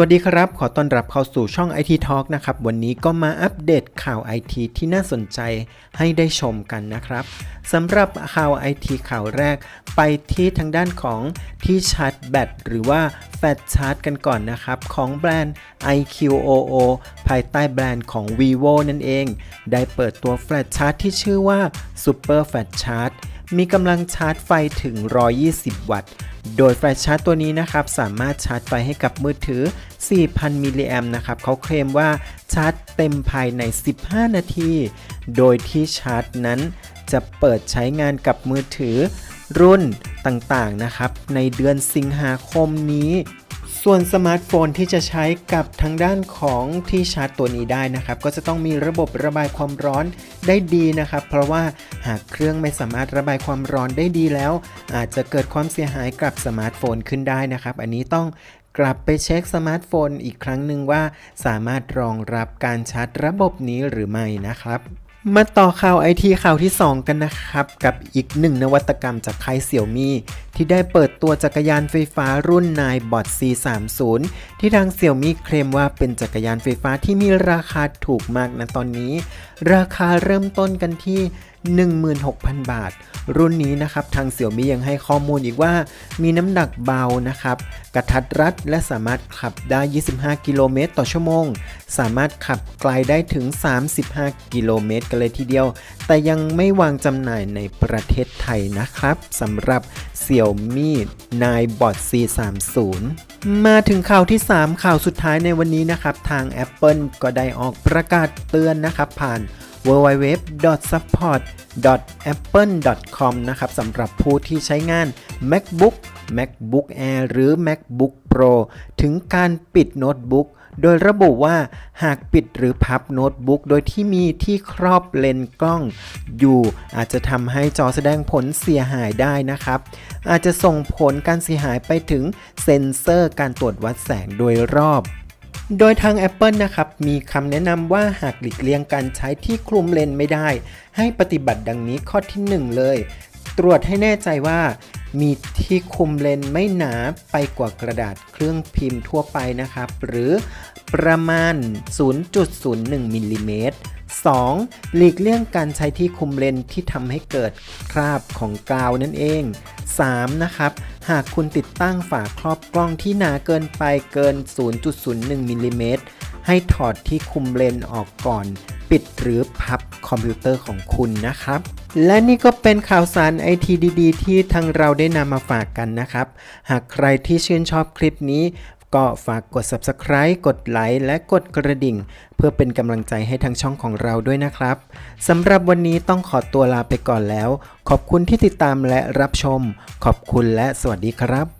วัสดีครับ ขอต้อนรับเข้าสู่ช่อง IT Talk นะครับ วันนี้ก็มาอัปเดตข่าว IT ที่น่าสนใจให้ได้ชมกันนะครับสำหรับข่าว IT ข่าวแรก ไปที่ทางด้านของที่ชาร์จแบตหรือว่าแฟลชชาร์จกันก่อนนะครับ ของแบรนด์ IQOO ภายใต้แบรนด์ของ vivo นั่นเอง ได้เปิดตัวแฟลชชาร์จที่ชื่อว่า Super Flash Charge มีกำลังชาร์จไฟถึง 120 วัตต์ โดยแฟชาร์จตัวนี้นะครับ สามารถชาร์จไฟให้กับมือถือ 4,000 มิลลิแอมนะครับ เขาเคลมว่าชาร์จเต็มภายใน 15 นาที โดยที่ชาร์จนั้นจะเปิดใช้งานกับมือถือรุ่นต่างๆนะครับ ในเดือนสิงหาคมนี้ ส่วนสมาร์ทโฟนที่จะใช้กับทางด้านของที่ชาร์จตัวนี้ได้นะครับ ก็จะต้องมีระบบระบายความร้อนได้ดีนะครับ เพราะว่าหากเครื่องไม่สามารถระบายความร้อนได้ดีแล้ว อาจจะเกิดความเสียหายกับสมาร์ทโฟนขึ้นได้นะครับ อันนี้ต้องกลับไปเช็คสมาร์ทโฟนอีกครั้งหนึ่งว่าสามารถรองรับการชาร์จระบบนี้หรือไม่นะครับมาต่อข่าวไอทีข่าวที่ 2 กันนะครับ กับอีกหนึ่งนวัตกรรมจากค่ายเสี่ยวมี่ ที่ได้เปิดตัวจักรยานไฟฟ้ารุ่นนายบอด C30 ที่ทางเสี่ยวมี่เคลมว่าเป็นจักรยานไฟฟ้าที่มีราคาถูกมากนะตอนนี้ ราคาเริ่มต้นกันที่ 16,000 บาท รุ่นนี้นะครับทางเสี่ยวมี่ยังให้ข้อมูลอีกว่า มีน้ำหนักเบานะครับ กระทัดรัดและสามารถขับได้ 25 กิโลเมตรต่อชั่วโมง สามารถขับไกลได้ถึง 35 กิโลเมตรกันเลยทีเดียว แต่ยังไม่วางจำหน่ายในประเทศไทยนะครับสำหรับเสี่ยวมี่นายบอด C30 มาถึงข่าวที่ 3 ข่าวสุดท้ายในวันนี้นะครับ ทาง Apple ก็ได้ออกประกาศเตือนนะครับ ผ่าน www.support.apple.com นะครับสำหรับผู้ที่ใช้งาน MacBook MacBook Air หรือ MacBook Pro ถึงการปิดโน้ตบุ๊ก โดยระบุว่าหากปิดหรือพับโน้ตบุ๊กโดยที่มีที่ครอบเลนส์กล้องอยู่ อาจจะทำให้จอแสดงผลเสียหายได้นะครับ อาจจะส่งผลการเสียหายไปถึงเซ็นเซอร์การตรวจวัดแสงโดยรอบโดยทาง Apple นะครับ มีคำแนะนำว่าหากหลีกเลี่ยงการใช้ที่คลุมเลนไม่ได้ ให้ปฏิบัติดังนี้ข้อที่ 1 เลย ตรวจให้แน่ใจว่า มีที่คุมเลนไม่หนาไปกว่ากระดาษเครื่องพิมพ์ทั่วไปนะครับ หรือประมาณ 0.01มิลลิเมตร 2. หลีกเลี่ยงการใช้ที่คุมเลนที่ทำให้เกิดคราบของกาวนั่นเอง 3. นะครับ หากคุณติดตั้งฝาครอบกล้องที่หนาเกินไปเกิน 0.01มิลลิเมตรให้ถอดที่คุมเลนออกก่อน ปิดหรือพับคอมพิวเตอร์ของคุณนะครับ และนี่ก็เป็นข่าวสารไอทีดีๆ ที่ทางเราได้นำมาฝากกันนะครับ หากใครที่ชื่นชอบคลิปนี้ ก็ฝากกด subscribe กดไลค์และกดกระดิ่ง เพื่อเป็นกำลังใจให้ทางช่องของเราด้วยนะครับสำหรับวันนี้ต้องขอตัวลาไปก่อนแล้ว ขอบคุณที่ติดตามและรับชม ขอบคุณและสวัสดีครับ